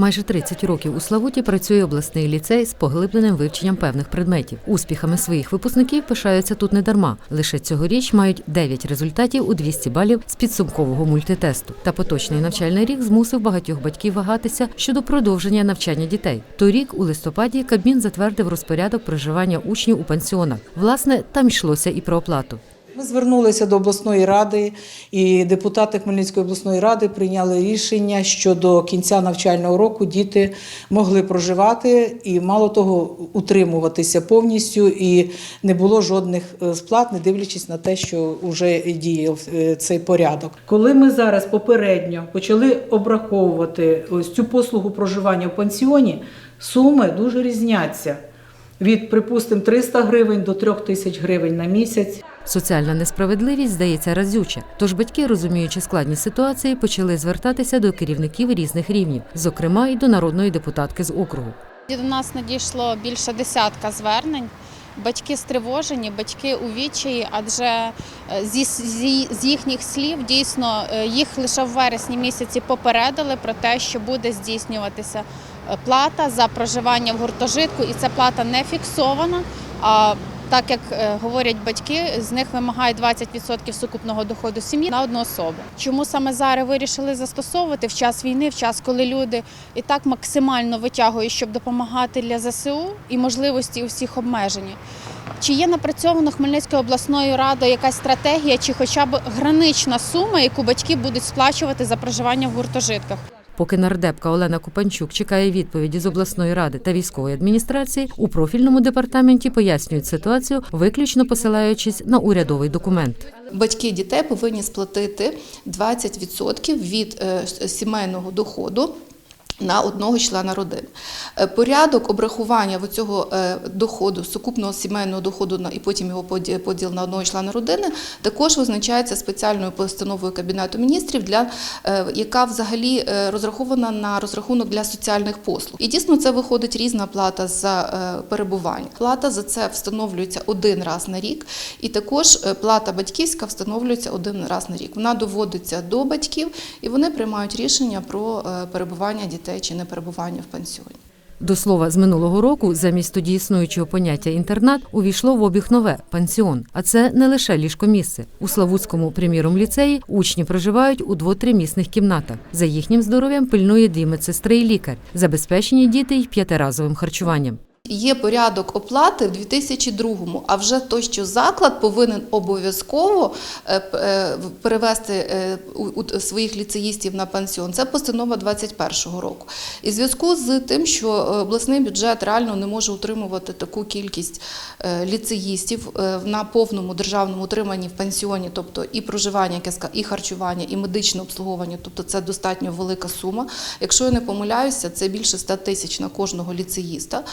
Майже 30 років у Славуті працює обласний ліцей з поглибленим вивченням певних предметів. Успіхами своїх випускників пишаються тут не дарма. Лише цьогоріч мають 9 результатів у 200 балів з підсумкового мультитесту. Та поточний навчальний рік змусив багатьох батьків вагатися щодо продовження навчання дітей. Торік у листопаді Кабмін затвердив розпорядок проживання учнів у пансіонах. Власне, там йшлося і про оплату. Ми звернулися до обласної ради, і депутати Хмельницької обласної ради прийняли рішення, що до кінця навчального року діти могли проживати і, мало того, утримуватися повністю, і не було жодних е, сплат, не дивлячись на те, що вже діяв е, цей порядок. Коли ми зараз попередньо почали обраховувати ось цю послугу проживання в пансіоні, суми дуже різняться. Від, припустимо, 300 гривень до 3 тисяч гривень на місяць. Соціальна несправедливість здається разюча. Тож батьки, розуміючи складність ситуації, почали звертатися до керівників різних рівнів, зокрема і до народної депутатки з округу. До нас надійшло більше десятка звернень. Батьки стривожені, батьки у відчаї, адже е, зі, зі, з їхніх слів дійсно е, їх лише в вересні місяці попередили про те, що буде здійснюватися е, плата за проживання в гуртожитку, і ця плата не фіксована. А так як е, говорять батьки, з них вимагають 20% сукупного доходу сім'ї на одну особу. Чому саме зараз вирішили застосовувати в час війни, в час, коли люди і так максимально витягують, щоб допомагати для ЗСУ, і можливості у всіх обмежені? Чи є напрацьовано Хмельницькою обласною радою якась стратегія, чи хоча б гранична сума, яку батьки будуть сплачувати за проживання в гуртожитках? Поки нардепка Олена Купанчук чекає відповіді з обласної ради та військової адміністрації, у профільному департаменті пояснюють ситуацію, виключно посилаючись на урядовий документ. Батьки дітей повинні сплатити 20% від е, сімейного доходу. На одного члена родини Е, порядок обрахування цього е, доходу, сукупного сімейного доходу і потім його поді- поділ на одного члена родини, також визначається спеціальною постановою Кабінету міністрів, для е, яка взагалі розрахована на розрахунок для соціальних послуг. І дійсно це виходить різна плата за перебування. Плата за це встановлюється один раз на рік, і також плата батьківська встановлюється один раз на рік. Вона доводиться до батьків, і вони приймають рішення про перебування дітей чи не перебування в пансіоні. До слова, з минулого року замість тоді існуючого поняття інтернат увійшло в обіг нове пансіон. А це не лише ліжкомісце. У Славутському, приміром, ліцеї учні проживають у дво-тримісних кімнатах. За їхнім здоров'ям пильнує дві медсестри і лікар. Забезпечені діти й п'ятиразовим харчуванням. Є порядок оплати в 2002-му, а вже то, що заклад повинен обов'язково е, е, перевести е, своїх ліцеїстів на пансіон, це постанова 21-го року. І в зв'язку з тим, що обласний бюджет реально не може утримувати таку кількість ліцеїстів на повному державному утриманні в пансіоні, тобто і проживання, і харчування, і медичне обслуговування, тобто це достатньо велика сума. Якщо я не помиляюся, це більше 100 тисяч на кожного ліцеїста.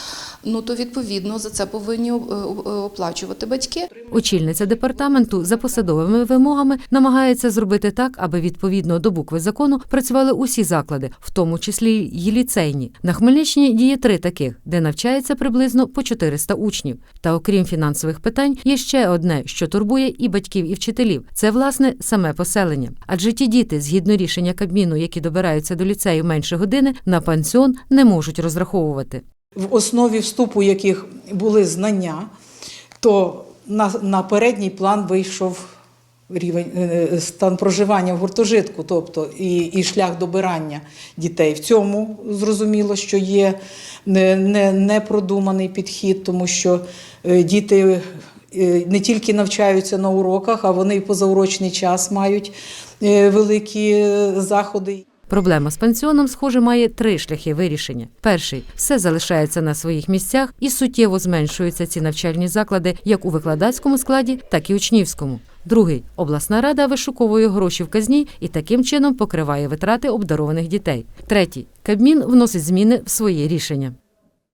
Ну то відповідно за це повинні е, е, оплачувати батьки. Очільниця департаменту за посадовими вимогами намагається зробити так, аби відповідно до букви закону працювали усі заклади, в тому числі й ліцейні. На Хмельниччині діє три таких, де навчається приблизно по 400 учнів. Та окрім фінансових питань, є ще одне, що турбує і батьків, і вчителів. Це власне саме поселення. Адже ті діти, згідно рішення Кабміну, які добираються до ліцею менше години, на пансіон не можуть розраховувати. В основі вступу яких були знання, то на, на передній план вийшов рівень е, стан проживання в гуртожитку, тобто і, і шлях добирання дітей. В цьому зрозуміло, що є не, не, непродуманий підхід, тому що е, діти е, не тільки навчаються на уроках, а вони і позаурочний час мають е, великі е, заходи. Проблема з пансіоном, схоже, має три шляхи вирішення. Перший все залишається на своїх місцях і суттєво зменшуються ці навчальні заклади як у викладацькому складі, так і учнівському. Другий обласна рада вишуковує гроші в казні і таким чином покриває витрати обдарованих дітей. Третій Кабмін вносить зміни в свої рішення.